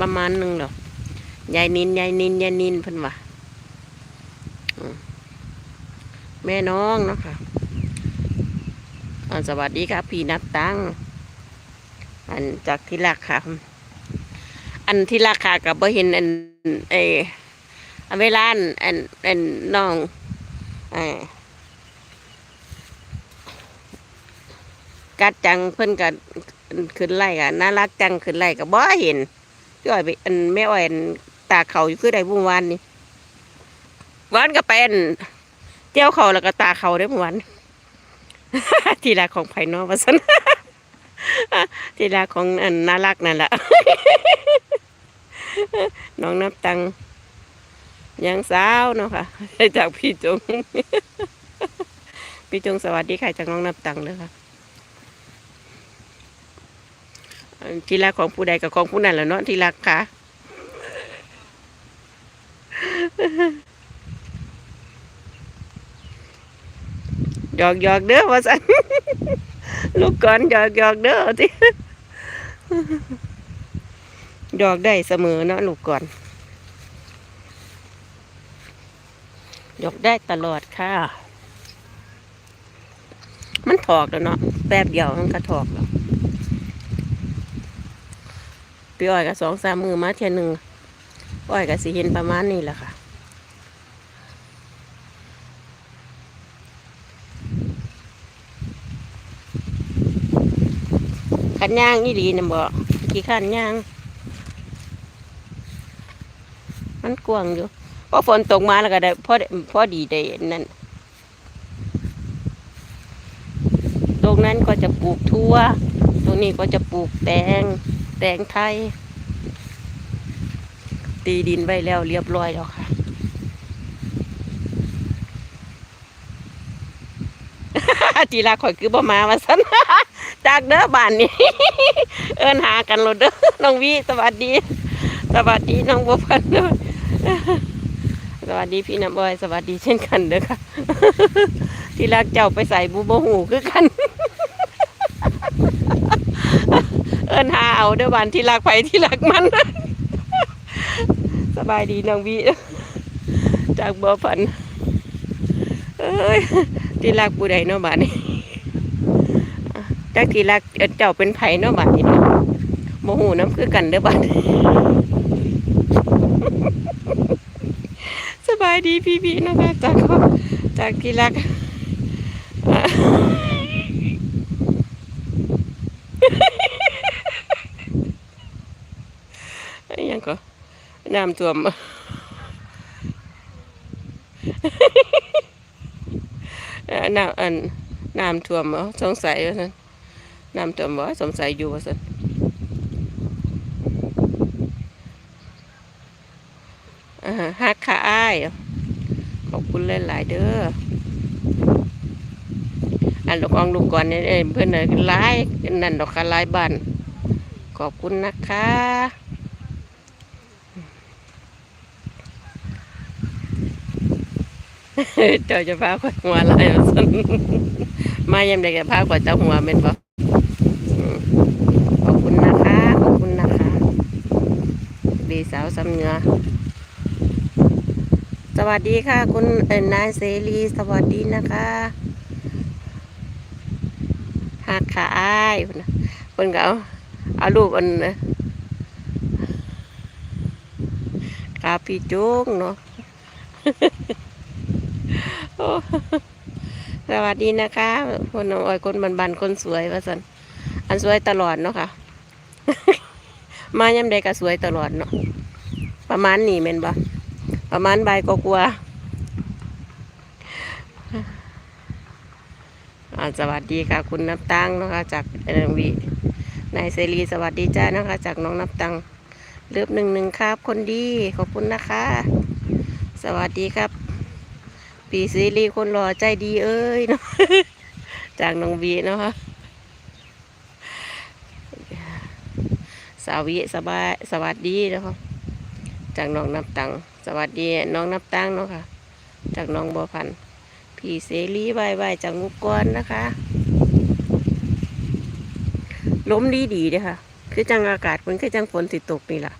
ประมาณหนึงดอกยายนินยายนินยายนินเพิ่นว่าแม่น้องเนาะค่ะอ่าสวัสดีครับพี่นับตังอันจากที่รักค่ะ อันที่ราคากับบ่เห็นอันเอออันเวลาอันอันอันน้องอกัดจังเพิ่นกัขึ้นไล่กะน่ารักจังขึ้นไล่กับบ่เห็น พี่อ้อยไปอันแม่อ้อยอันตาเขาอยู่คือใดบุ้งวานนี่วานก็เป็นเจ้าเขาแล้วก็ตาเขาได้เมื่อวานทีละของไผ่นอกวาซั่นทีละของอันน่ารักนั่นแหละน้องนับตังยังสาวเนาะค่ะจากพี่จง พี่จงสวัสดีค่ะจากน้องนับตังเลยค่ะอัน ที่รักของผู้ใดกับของผู้นั้นแหละเนาะที่รักค่ะหยอกหยอกเด้อว่าสันลูกก่อนหยอกหยอกเด้อที่หยอกได้เสมอเนาะลูกก่อนหยอกได้ตลอดค่ะ มันถอกแล้วเนาะแป๊บเดียวมันก็ถอกแล้ว พี่อ้อยก็สองสามมือมาเทียหนึ่งอ้อยก็สิเห็นประมาณนี้แหละค่ะขันย่างนี่ดีนะบ่กี่ขันย่าง มันกวางอยู่พอฝนตกมาแล้วก็ได้พอพอดีได้นั่นตรงนั้นก็จะปลูกทั่ว ตรงนี้ก็จะปลูกแตง แตงไทย ตีดินไว้แล้วเรียบร้อยแล้วค่ะ ทีละข่อยคือบ่มาว่าซั่นจากเด้อบ้านนี้เอินหากันโลดเด้อน้องวีสวัสดี สวัสดีน้องบัวพันด้วยสวัสดีพี่น้ำบอย สวัสดีเช่นกันเด้อค่ะ ที่รักเจ้าไปใส่บูโบหูคือกัน เอิ้นหาเอาเด้อบ้านที่รักไปที่รักมัน สบายดีน้องวีจากบัวพัน เอ้ยที่รักผู้ใดเนาะบ้านนี้จักที่รักเจ้าเป็นไผเนาะบัดนี้เนาะโมโหน้ำคือกันเด้อบัดสบายดีพี่พี่ๆนะคะจากจากที่รัก อะอิห ยังก็น้ำท่วมน้ำอันน้ำท่วมเหรอสงสัยว่าซั่นน้ำท่วมบ่สงสัยอยู่ว่าซั่นฮักขาอ้ายขอบคุณหลายๆเด้ออันลูกองลูกก่อนเนี่ยเพื่อนน่ะหลายนั่นดอกค่ะหลายบ้านขอบคุณนะคะ เจ้าจะพาข่อยหัวลายว่าซั่นมายามใดก็พาข่อยเจ้าหัวเป็นบ่ขอบคุณนะคะขอบคุณนะคะบีสาวสำเนือสวัสดีค่ะ คุณนายเสรีสวัสดีนะคะหักขาอ้ายพุ่นเพิ่าเอารูปอันน่ะขาพี่จุงเนาะ สวัสดีนะคะ คนองอ้อยคนบันๆคนสวยว่าสันอันสวยตลอดเนาะค่ะ มาย่ำใดก็สวยตลอดเนาะประมาณนี้แม่นบ่ประมาณใบก็กลัวสวัสดีค่ะ คุณนับตังเนาะคะ จากเอ็วีนายเสรีสวัสดีจ้านะคะ จากน้องนับตังเลือบหนึ่งหนึ่งครับ คนดีขอบคุณนะคะ สวัสดีครับ ปีซีรีคนหล่อใจดีเอ้ยเนาะจากน้องวีเนาะค่ะสาวิสบายสวัสดีนะค่ะจากน้องนับตังสวัสดีน้องนับตังเนาะค่ะ จากน้องบัวพันพี่เสรีบายบายจากงุกกอนนะคะล้มดีดีเด้อค่ะ คือจังอากาศมันคือจังฝนสิดตกนี่ล่ะ